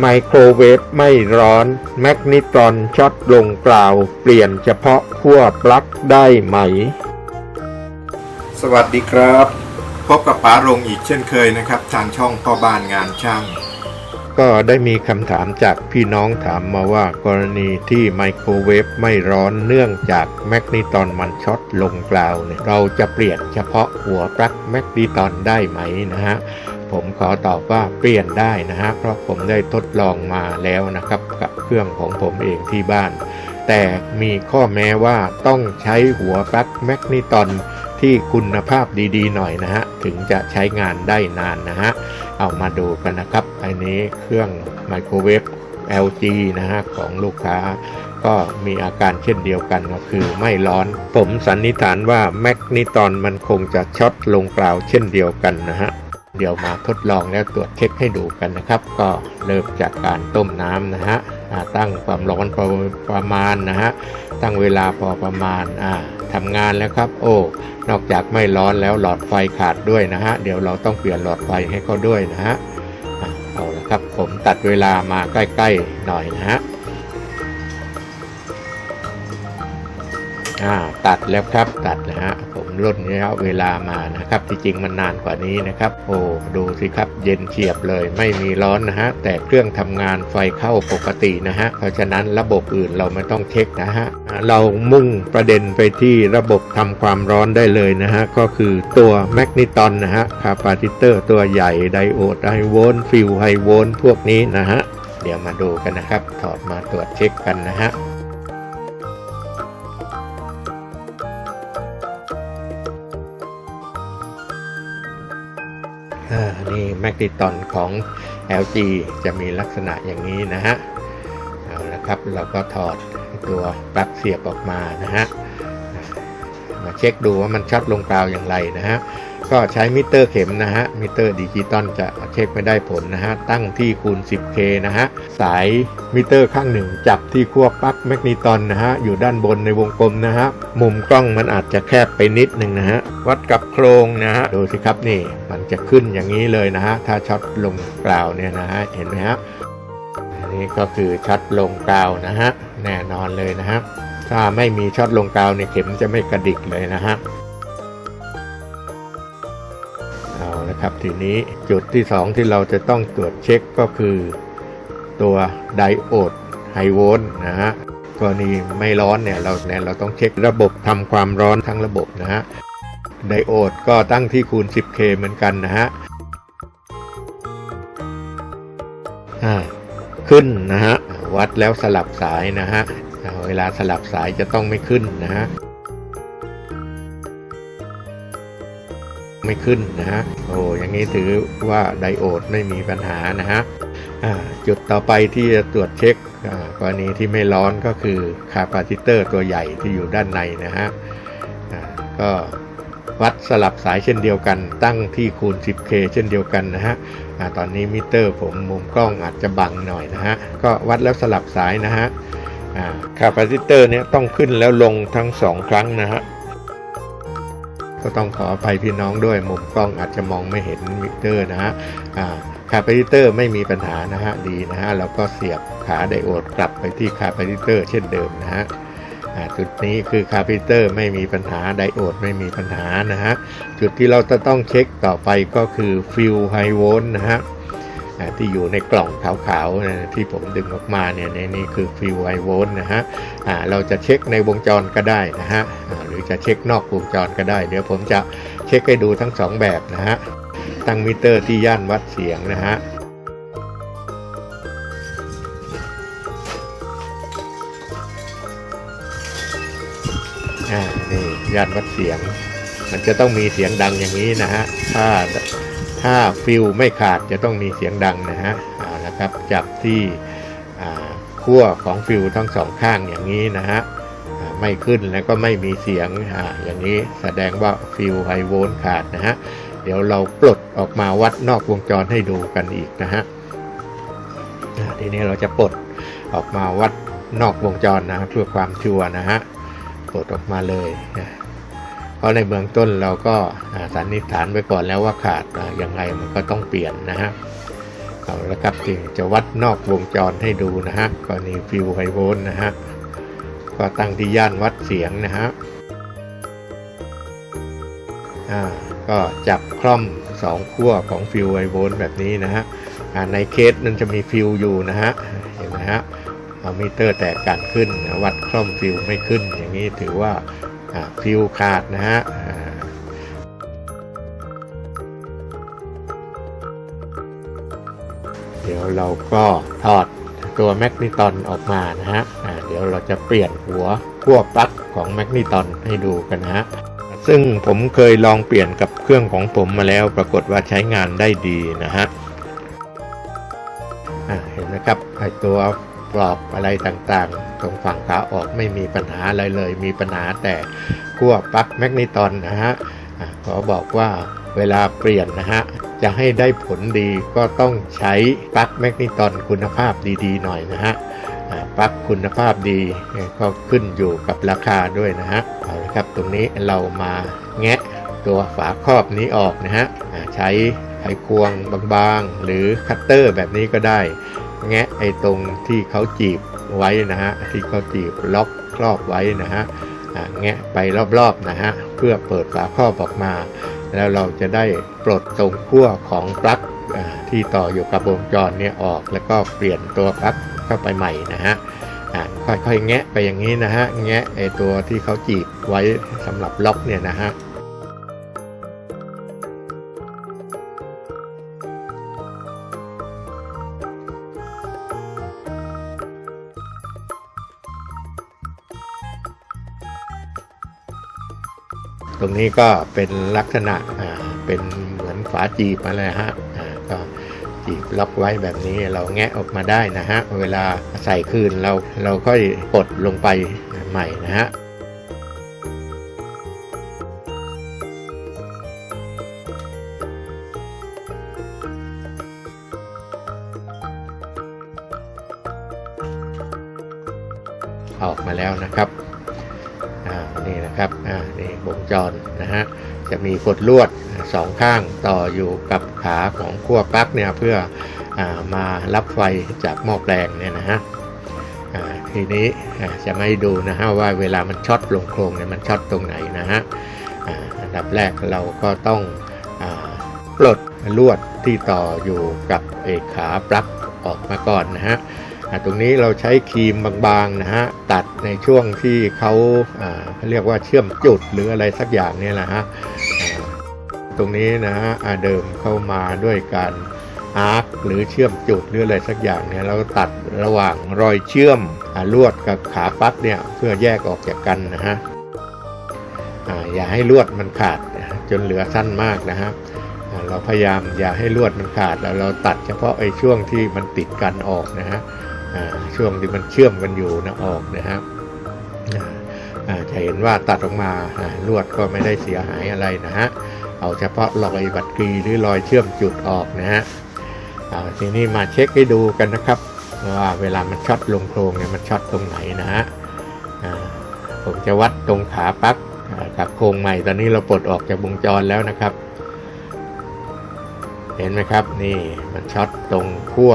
ไมโครเวฟไม่ร้อน แมกนิตรอนช็อตลงกล่าว เปลี่ยนเฉพาะขั้วปลั๊กได้ไหม สวัสดีครับ พบกับป๋ารงอีกเช่นเคยนะครับ ทางช่องพ่อบ้านงานช่าง ก็ได้มีคำถามจากพี่น้องถามมาว่ากรณีที่ไมโครเวฟไม่ร้อนเนื่องจากแมกนิตรอนมันช็อตลงกล่าวเนี่ยเราจะเปลี่ยนเฉพาะหัวปลั๊กแมกนิตรอนได้ไหมนะฮะ ผมขอตอบว่าเปลี่ยนได้นะฮะเพราะผมได้ทดลองมาแล้วนะครับกับเครื่องของผมเองที่บ้าน แต่มีข้อแม้ว่าต้องใช้หัวปลั๊กแมกนิตอนที่คุณภาพดีๆ หน่อยนะฮะ ถึงจะใช้งานได้นานนะฮะ เอามาดูกันนะครับ อันนี้เครื่องไมโครเวฟ LG นะฮะ ของลูกค้า ก็มีอาการเช่นเดียวกันก็คือไม่ร้อน ผมสันนิษฐานว่าแมกนิตอนมันคงจะช็อตลงกล่าวเช่นเดียวกันนะฮะ เดี๋ยวมาทดลองแล้วตรวจเช็คให้ดูกันนะครับ ก็เริ่มจากการต้มน้ำนะฮะตั้งความร้อนพอประมาณนะฮะตั้งเวลาพอประมาณอ่าทำงานแล้วครับ โอ้นอกจากไม่ร้อนแล้วหลอดไฟขาดด้วยนะฮะเดี๋ยวเราต้องเปลี่ยนหลอดไฟให้เขาด้วยนะฮะเอาละครับผมตัดเวลามาใกล้ๆหน่อยนะฮะ ตัดแล้วครับตัดนะฮะผมลดระยะเวลามานะครับที่จริงมันนานกว่านี้นะครับ โอ้ดูสิครับเย็นเฉียบเลยไม่มีร้อนนะฮะแต่เครื่องทำงานไฟเข้าปกตินะฮะเพราะฉะนั้นระบบอื่นเราไม่ต้องเช็คนะฮะเรามุ่งประเด็นไปที่ระบบทำความร้อนได้เลยนะฮะก็คือตัวแมกนิตอนนะฮะคาปาซิเตอร์ตัวใหญ่ไดโอดไฮโวลต์ฟิลไฮโวลต์พวกนี้นะฮะเดี๋ยวมาดูกันนะครับ ถอดมาตรวจเช็คกันนะฮะ นี่แมกนิตอนของ LG จะมีลักษณะอย่างนี้นะฮะเอาละครับเราก็ถอดตัวปลั๊กเสียบออกมานะฮะมาเช็คดูว่ามันชัดลงกราวอย่างไรนะฮะ ก็ใช้มิเตอร์เข็มนะฮะ มิเตอร์ดิจิตอลจะเช็คไม่ได้ผลนะฮะ ตั้งที่คูณ 10K นะฮะ สายมิเตอร์ข้างหนึ่งจับที่ขั้วปลั๊กแมกนิตอนนะฮะ อยู่ด้านบนในวงกลมนะฮะ มุมกล้องมันอาจจะแคบไปนิดหนึ่งนะฮะ วัดกับโครงนะฮะ ดูสิครับนี่ มันจะขึ้นอย่างนี้เลยนะฮะ ถ้าช็อตลงกล่าวเนี่ยนะฮะ เห็นไหมฮะ อันนี้ก็คือช็อตลงกาวนะฮะ แน่นอนเลยนะฮะ ถ้าไม่มีช็อตลงกาวเนี่ยเข็มจะไม่กระดิกเลยนะฮะ เอาละครับทีนี้จุดที่ 2 ที่เราจะต้องตรวจเช็คก็คือตัวไดโอดไฮโวลต์นะฮะกรณีไม่ร้อนเนี่ยเราเนี่ยเราต้องเช็คระบบทำความร้อนทั้งระบบนะฮะไดโอดก็ตั้งที่คูณ 10K เหมือนกันนะฮะขึ้นนะฮะวัดแล้วสลับสายนะฮะเวลาสลับสายจะต้องไม่ขึ้นนะฮะ ไม่ขึ้นนะฮะโอ้อย่างนี้ถือว่าไดโอดไม่มีปัญหานะฮะจุดต่อไปที่จะตรวจเช็คอ่ากรณีที่ไม่ร้อนก็คือคาปาซิเตอร์ตัวใหญ่ที่อยู่ด้านในนะฮะก็วัดสลับสายเช่นเดียวกันตั้งที่คูณ 10K เช่นเดียวกันนะฮะอาตอนนี้มิเตอร์ผมมุมกล้องอาจจะบังหน่อยนะฮะ ก็วัดแล้วสลับสายนะฮะคาปาซิเตอร์เนี้ยต้องขึ้นแล้วลงทั้งสองครั้งนะฮะ ก็ต้องขออภัยพี่น้องด้วยมุมกล้องอาจจะมองไม่เห็นมิเตอร์นะฮะคาปาซิเตอร์ไม่มีปัญหานะฮะดีนะฮะแล้วก็เสียบขาไดโอดกลับไปที่คาปาซิเตอร์เช่นเดิมนะฮะจุดนี้คือคาปิเตอร์ไม่มีปัญหาไดโอดไม่มีปัญหานะฮะจุดที่เราจะต้องเช็คต่อไปก็คือฟิลไฮโวลต์นะฮะ ที่อยู่ในกล่องขาวๆนะที่ผมดึงออกมาเนี่ยในนี่คือฟิลไฮโวลต์นะฮะเราจะเช็คในวงจรก็ได้นะฮะหรือจะเช็คนอกวงจรก็ได้ เดี๋ยวผมจะเช็คให้ดูทั้งสองแบบนะฮะตั้งมิเตอร์ที่ย่านวัดเสียงนะฮะนี่ย่านวัดเสียง มันจะต้องมีเสียงดังอย่างนี้นะฮะถ้า ถ้าฟิลไม่ขาดจะต้องมีเสียงดังนะฮะเอาละครับจับที่ขั้วของฟิลทั้งสองข้างอย่างนี้นะฮะไม่ขึ้นแล้วก็ไม่มีเสียงอ่าอย่างนี้แสดงว่าฟิลไฮโวลต์ขาดนะฮะเดี๋ยวเราปลดออกมาวัดนอกวงจรให้ดูกันอีกนะฮะทีนี้เราจะปลดออกมาวัดนอกวงจรนะเพื่อความชัวร์นะฮะปลดออกมาเลยนะ ราะในเบื้องต้นเราก็สันนิษฐานไว้ก่อนแล้วว่าขาดอ่ายังไงมันก็ต้องเปลี่ยนนะฮะเอาละครับจึงจะวัดนอกวงจรให้ดูนะฮะกรณีฟิวไฮโวลนะฮะก็ตั้งที่ย่านวัดเสียงนะฮะอ่าก็จับคล่อมสองขั้วของฟิวไฮโวลแบบนี้นะฮะอ่าในเคสมันจะมีฟิวอยู่นะฮะเห็นไหมฮะอามิเตอร์แตกกันขึ้นวัดคล่อมฟิวไม่ขึ้น อย่างนี้ถือว่า ฟิวขาดนะฮะเดี๋ยวเราก็ถอดตัวแมกนิตอนออกมานะฮะเดี๋ยวเราจะเปลี่ยนหัวขั้วปลั๊กของแมกนิตอนให้ดูกันนะฮะซึ่งผมเคยลองเปลี่ยนกับเครื่องของผมมาแล้วปรากฏว่าใช้งานได้ดีนะฮะเห็นนะครับไอตัว ปลอกอะไรต่างๆ ตรงฝั่งขาออกไม่มีปัญหาอะไรเลย มีปัญหาแต่ขั้วปลั๊กแมกนิตอนนะฮะขอบอกว่าเวลาเปลี่ยนนะฮะ จะให้ได้ผลดีก็ต้องใช้ปลั๊กแมกนิตอนคุณภาพดีๆ หน่อยนะฮะปลั๊กคุณภาพดีก็ขึ้นอยู่กับราคาด้วยนะฮะเอาละครับตรงนี้เรามาแงะตัวฝาครอบนี้ออกนะฮะใช้ไขควงบางๆ หรือคัตเตอร์แบบนี้ก็ได้ แงะไอ้ตรงที่เขาจีบไว้นะฮะที่เขาจีบล็อกครอบไว้นะฮะแงะไปรอบๆนะฮะเพื่อเปิดฝาครอบออกมา แล้วเราจะได้ปลดตรงขั้วของปลั๊กที่ต่ออยู่กับวงจรเนี่ยออก แล้วก็เปลี่ยนตัวปลั๊กเข้าไปใหม่นะฮะค่อยๆแงะไปอย่างนี้นะฮะแงะไอตัวที่เขาจีบไว้สำหรับล็อกเนี่ยนะฮะ รงนี้ก็เป็นลักษณะเป็นเหมือนฝาจีบมาเลยฮะก็จีบล็อกไว้แบบนี้เราแงะออกมาได้นะฮะ เวลาใส่คืนเราเราค่อยกดลงไปใหม่นะฮะ จรนะฮะจะมีกดลวดสองข้างต่ออยู่กับขาของขั้วปลั๊กเนี่ยเพื่ออมารับไฟจากหม้อแปลงเนี่ยนะฮะทีนี้อ่าจะไม่ดูนะฮะว่าเวลามันช็อตลงโครงเนี่ยมันช็อตตรงไหนนะฮะอันดับแรกเราก็ต้องอปลดลวดที่ต่ออยู่กับเอกขาปลั๊กออกมาก่อนนะฮะ ตรงนี้เราใช้ครีมบางๆนะฮะตัดในช่วงที่เขาเขาเรียกว่าเชื่อมจุดหรืออะไรสักอย่างเนี่ยแหละฮะตรงนี้นะฮะเดิมเข้ามาด้วยการอาร์คหรือเชื่อมจุดหรืออะไรสักอย่างเนี่ยเราตัดระหว่างรอยเชื่อมอลวดกับขาปั๊กเนี่ยเพื่อแยกออกจากกันนะฮะอย่าให้ลวดมันขาดจนเหลือสั้นมากนะฮะเราพยายามอย่าให้ลวดมันขาดแล้วเราตัดเฉพาะไอ้ช่วงที่มันติดกันออกนะฮะ ช่วงที่มันเชื่อมกันอยู่นะออกนะฮะอ่าอ่าจะเห็นว่าตัดออกมาลวดก็ไม่ได้เสียหายอะไรนะฮะเอาเฉพาะรอยบัดกรีหรือรอยเชื่อมจุดออกนะฮะทีนี้มาเช็คให้ดูกันนะครับว่าเวลามันช็อตลงโครงเนี่ยมันช็อตตรงไหนนะฮะผมจะวัดตรงขาปักกับโครงใหม่ตอนนี้เราปลดออกจากวงจรแล้วนะครับ เห็นไหมครับนี่มันช็อตตรงขั้ว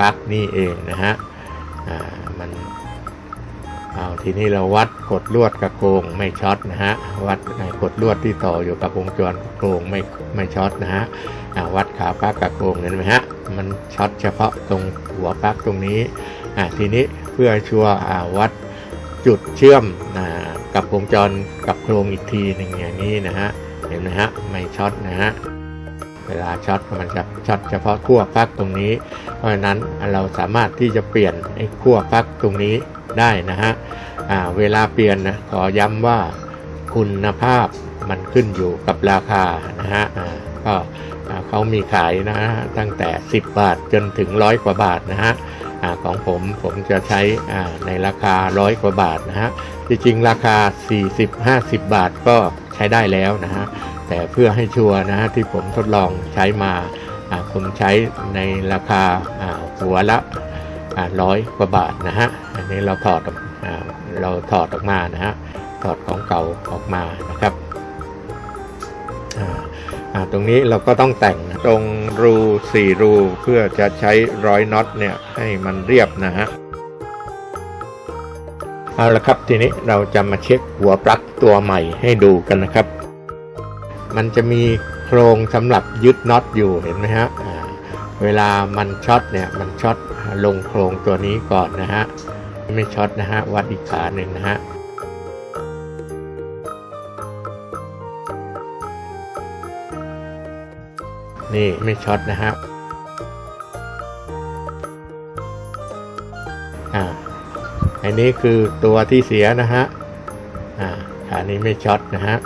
ปลั๊กนี่เองนะฮะอ่ามันเอาทีนี้เราวัดกดลวดกับโครงไม่ช็อตนะฮะวัดไอ้กดลวดที่ต่ออยู่กับวงจรโครงไม่ไม่ช็อตนะฮะอ่าวัดขาปลั๊กกับโครงเห็นไหมฮะมันช็อตเฉพาะตรงหัวปลั๊กตรงนี้อ่าทีนี้เพื่อชัวร์อ่าวัดจุดเชื่อมอ่ากับวงจรกับโครงอีกทีหนึ่งอย่างนี้นะฮะเห็นไหมฮะไม่ช็อตนะฮะ เวลาช็อตมันจะช็อตเฉพาะขั้วปลั๊กตรงนี้ เพราะฉะนั้นเราสามารถที่จะเปลี่ยนไอ้ขั้วปลั๊กตรงนี้ได้นะฮะเวลาเปลี่ยนนะขอย้ำว่าคุณภาพมันขึ้นอยู่กับราคานะฮะก็เขามีขายนะฮะตั้งแต่ 10 บาทจนถึงร้อยกว่าบาทนะฮะอของผมผมจะใช้ในราคาร้อยกว่าบาทนะฮะจริงๆราคา 40-50 บาทก็ ใช้ได้แล้วนะฮะแต่เพื่อให้ชัวร์นะฮะที่ผมทดลองใช้มาผมใช้ในราคาหัวละร้อยกว่าบาทนะฮะอันนี้เราถอดอเราถอดออกมานะฮะถอดของเก่าออกมานะครับตรงนี้เราก็ต้องแต่งตรงรูสี่รูเพื่อจะใช้ร้อยน็อตเนี่ยให้มันเรียบนะฮะ เอาละครับทีนี้เราจะมาเช็คหัวปลั๊กตัวใหม่ให้ดูกันนะครับ มันจะมีโครงสำหรับยึดน็อตอยู่เห็นไหมฮะเวลามันช็อตเนี่ยมันช็อตลงโครงตัวนี้ก่อนนะฮะไม่ช็อตนะฮะวัดอีกขาหนึ่งนะฮะนี่ไม่ช็อตนะฮะอ่ อันนี้คือตัวที่เสียนะฮะอ่าขานี้ไม่ช็อตนะฮะ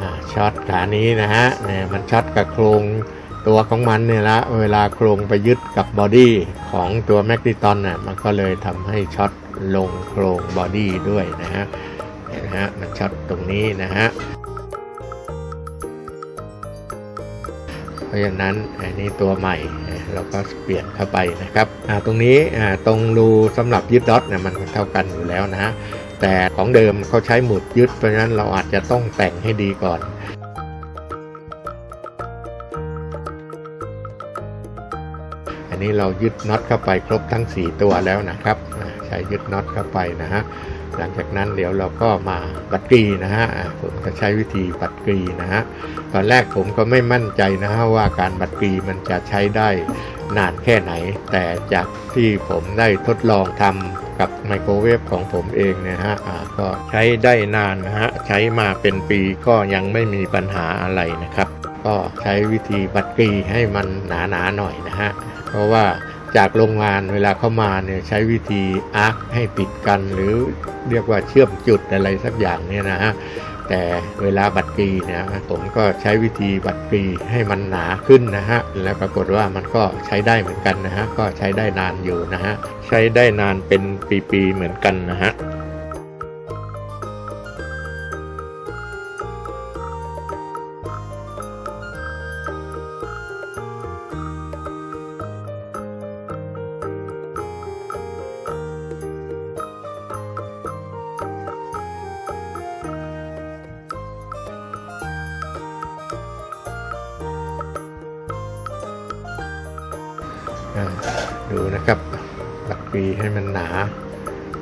อ่าช็อตขานี้นะฮะเนี่ยมันช็อตกับโครงตัวของมันเนี่ยละเวลาโครงไปยึดกับบอดี้ของตัวแมกนิตอนน่ะมันก็เลยทำให้ช็อตลงโครงบอดี้ด้วยนะฮะเห็นไหมฮะมันช็อตตรงนี้นะฮะ เพราะฉะนั้นอันนี้ตัวใหม่เราก็เปลี่ยนเข้าไปนะครับตรงนี้ตรงรูสำหรับยึดน็อตเนี่ยมันเท่ากันอยู่แล้วนะ แต่ของเดิมเขาใช้หมุดยึดเพราะฉะนั้นเราอาจจะต้องแต่งให้ดีก่อนอันนี้เรายึดน็อตเข้าไปครบทั้ง 4 ตัวแล้วนะครับ ใช้ยึดน็อตเข้าไปนะฮะ หลังจากนั้นเดี๋ยวเราก็มาบัดกรีนะฮะผมจะใช้วิธีบัดกรีนะฮะตอนแรกผมก็ไม่มั่นใจนะฮะว่าการบัดกรีมันจะใช้ได้นานแค่ไหน แต่จากที่ผมได้ทดลองทำกับไมโครเวฟของผมเองเนี่ยฮะก็ใช้ได้นานนะฮะใช้มาเป็นปีก็ยังไม่มีปัญหาอะไรนะครับ ก็ใช้วิธีบัดกรีให้มันหนาๆหน่อยนะฮะเพราะว่า จากโรงงานเวลาเข้ามาเนี่ยใช้วิธีอาร์คให้ติดกัน หรือเรียกว่าเชื่อมจุดอะไรสักอย่างเนี่ยนะฮะแต่เวลาบัตรกรีเนี่ยผมก็ใช้วิธีบัตรกรีให้มันหนาขึ้นนะฮะแล้วปรากฏว่ามันก็ใช้ได้เหมือนกันนะฮะก็ใช้ได้นานอยู่นะฮะใช้ได้นานเป็นปีๆเหมือนกันนะฮะ ดูนะครับหลักปีให้มันหนา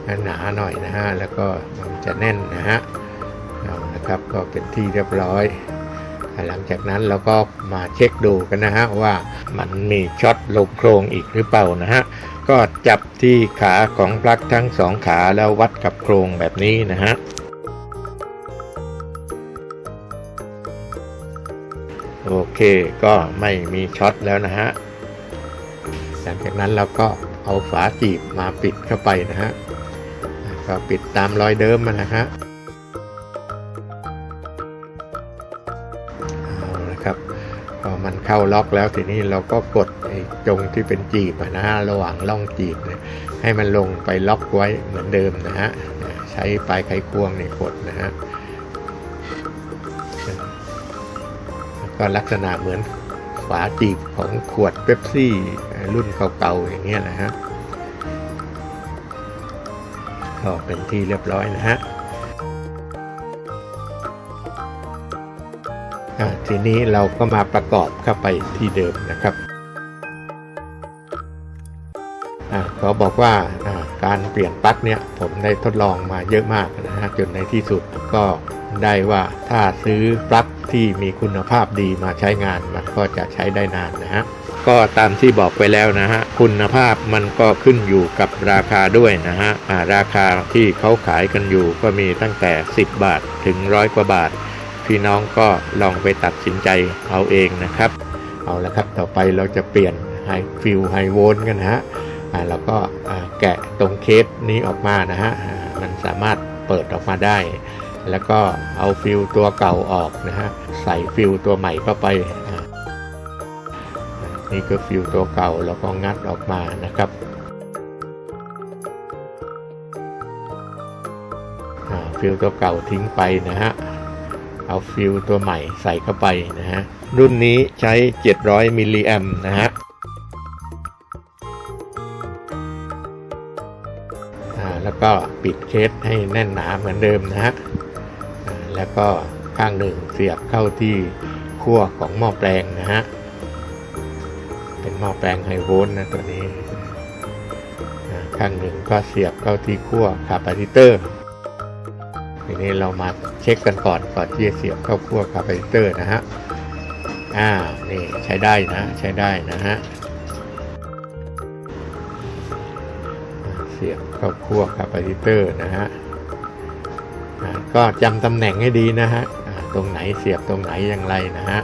ให้หนาหน่อยนะฮะแล้วก็มันจะแน่นนะฮะเอานะครับก็เป็นที่เรียบร้อย หลังจากนั้นเราก็มาเช็คดูกันนะฮะว่ามันมีช็อตลงโครงอีกหรือเปล่านะฮะก็จับที่ขาของปลั๊กทั้งสองขาแล้ววัดกับโครงแบบนี้นะฮะโอเคก็ไม่มีช็อตแล้วนะฮะ หลังจากนั้นเราก็เอาฝาจีบมาปิดเข้าไปนะฮะก็ปิดตามรอยเดิมมันะฮะเอาละครับพอมันเข้าล็อกแล้วทีนี้เราก็กดไอ้จงที่เป็นจีบนะฮะระหว่างล่องจีบเนี่ยให้มันลงไปล็อกไว้เหมือนเดิมนะฮะใช้ปลายไขควงเนี่ยกดนะฮะก็ลักษณะเหมือนฝาจีบของขวดเป๊ปซี่ รุ่นเก่าๆอย่างเงี้ยนะฮะก็เป็นที่เรียบร้อยนะฮะอะทีนี้เราก็มาประกอบเข้าไปที่เดิมนะครับอะเขาบอกว่าอะการเปลี่ยนปลั๊กเนี่ยผมได้ทดลองมาเยอะมากนะฮะจนในที่สุดก็ได้ว่าถ้าซื้อปลั๊กที่มีคุณภาพดีมาใช้งานมันก็จะใช้ได้นานนะฮะ ก็ตามที่บอกไปแล้วนะฮะคุณภาพมันก็ขึ้นอยู่กับราคาด้วยนะฮะราคาที่เขาขายกันอยู่ก็มีตั้งแต่ 10 บาทถึงร้อยกว่าบาท พี่น้องก็ลองไปตัดสินใจเอาเองนะครับ เอาละครับต่อไปเราจะเปลี่ยนไฮฟิลไฮโวลต์กันนะฮะเราก็แกะตรงเคสนี้ออกมานะฮะมันสามารถเปิดออกมาได้ แล้วก็เอาฟิลตัวเก่าออกนะฮะใส่ฟิลตัวใหม่เข้าไป นี่คือฟิวตัวเก่าแล้วก็งัดออกมานะครับฟิวตัวเก่าทิ้งไปนะฮะ เอาฟิวตัวใหม่ใส่เข้าไปนะฮะ รุ่นนี้ใช้ 700 มิลลิแอมนะฮะแล้วก็ปิดเคสให้แน่นหนาเหมือนเดิมนะฮะ แล้วก็ข้างหนึ่งเสียบเข้าที่ขั้วของหม้อแปลงนะฮะ เป็นหม้อแปลงไฮโวลต์นะตัวนี้ข้างหนึ่งก็เสียบเข้าที่ขั้วคาปาซิเตอร์ทีนี้เรามาเช็คกันก่อนก่อนที่จะเสียบเข้าขั้วคาปาซิเตอร์นะฮะอ่านี่ใช้ได้นะใช้ได้นะฮะเสียบเข้าขั้วคาปาซิเตอร์นะฮะก็จำตำแหน่งให้ดีนะฮะตรงไหนเสียบตรงไหนอย่างไรนะฮะ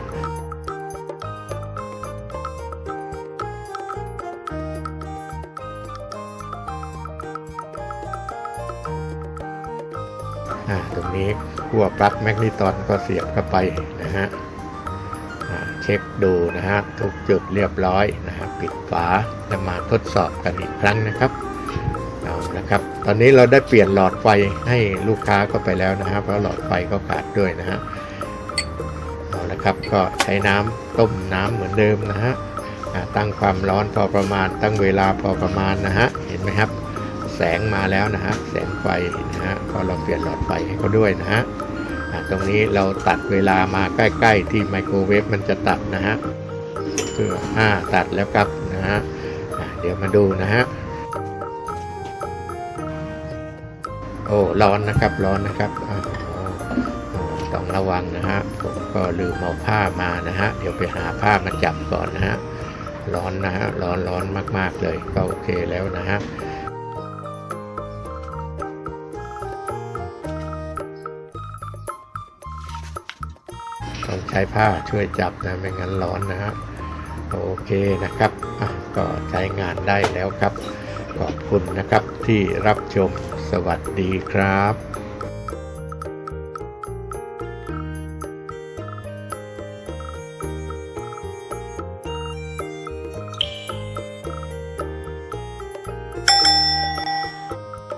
ตรงนี้ขั้วปลั๊กแมกนิตอนก็เสียบเข้าไปนะฮะเช็คดูนะฮะทุกจุดเรียบร้อยนะฮะปิดฝาจะมาทดสอบกันอีกครั้งนะครับเอาละครับ ตอนนี้เราได้เปลี่ยนหลอดไฟให้ลูกค้าก็ไปแล้วนะฮะเพราะหลอดไฟก็ขาดด้วยนะฮะเอาละครับก็ใช้น้ำต้มน้ำเหมือนเดิมนะฮะตั้งความร้อนพอประมาณตั้งเวลาพอประมาณนะฮะเห็นไหมครับ แสงมาแล้วนะฮะแสงไฟนะฮะก็เราเปลี่ยนหลอดไฟให้เขาด้วยนะฮะตรงนี้เราตัดเวลามาใกล้ๆ ที่ไมโครเวฟมันจะตัดนะฮะเพื่ออ่าตัดแล้วครับนะฮะเดี๋ยวมาดูนะฮะโอ้ร้อนนะครับร้อนนะครับต้องระวังนะฮะผมก็ลืมเอาผ้ามานะฮะเดี๋ยวไปหาผ้ามาจับก่อนนะฮะร้อนนะฮะร้อนร้อนมากๆเลยก็โอเคแล้วนะฮะ ใช้ผ้าช่วยจับนะไม่งั้นร้อนนะฮะโอเคนะครับก็ใช้งานได้แล้วครับ ขอบคุณนะครับที่รับชมสวัสดีครับ